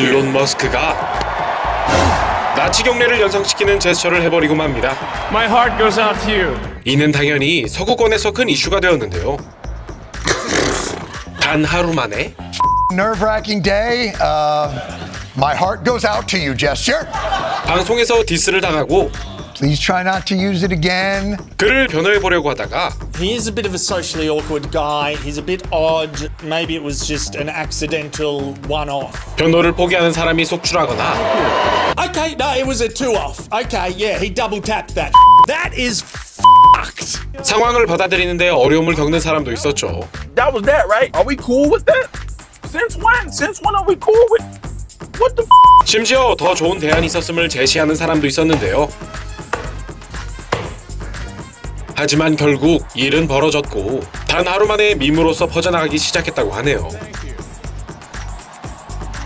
일론 머스크가 나치 경례를 연상시키는 제스처를 해버리고 맙니다. My heart goes out to you. 이는 당연히 서구권에서 큰 이슈가 되었는데요. 단 하루 만에 nerve wracking day. Uh, my heart goes out to you, gesture. 방송에서 디스를 당하고 Please try not to use it again. 그를 변호해 보려고 하다가 He is a bit of a socially awkward guy. He's a bit odd. Maybe it was just an accidental one-off. 변호를 포기하는 사람이 속출하거나 Okay, no, it was a two-off. Okay, yeah, he double tapped that. That is fucked. 상황을 받아들이는데 어려움을 겪는 사람도 있었죠. That was that, right? Are we cool with that? Since when? Since when are we cool with? What the? F- 심지어 더 좋은 대안이 있었음을 제시하는 사람도 있었는데요. 하지만 결국 일은 벌어졌고 단 하루 만에 밈으로서 퍼져나가기 시작했다고 하네요.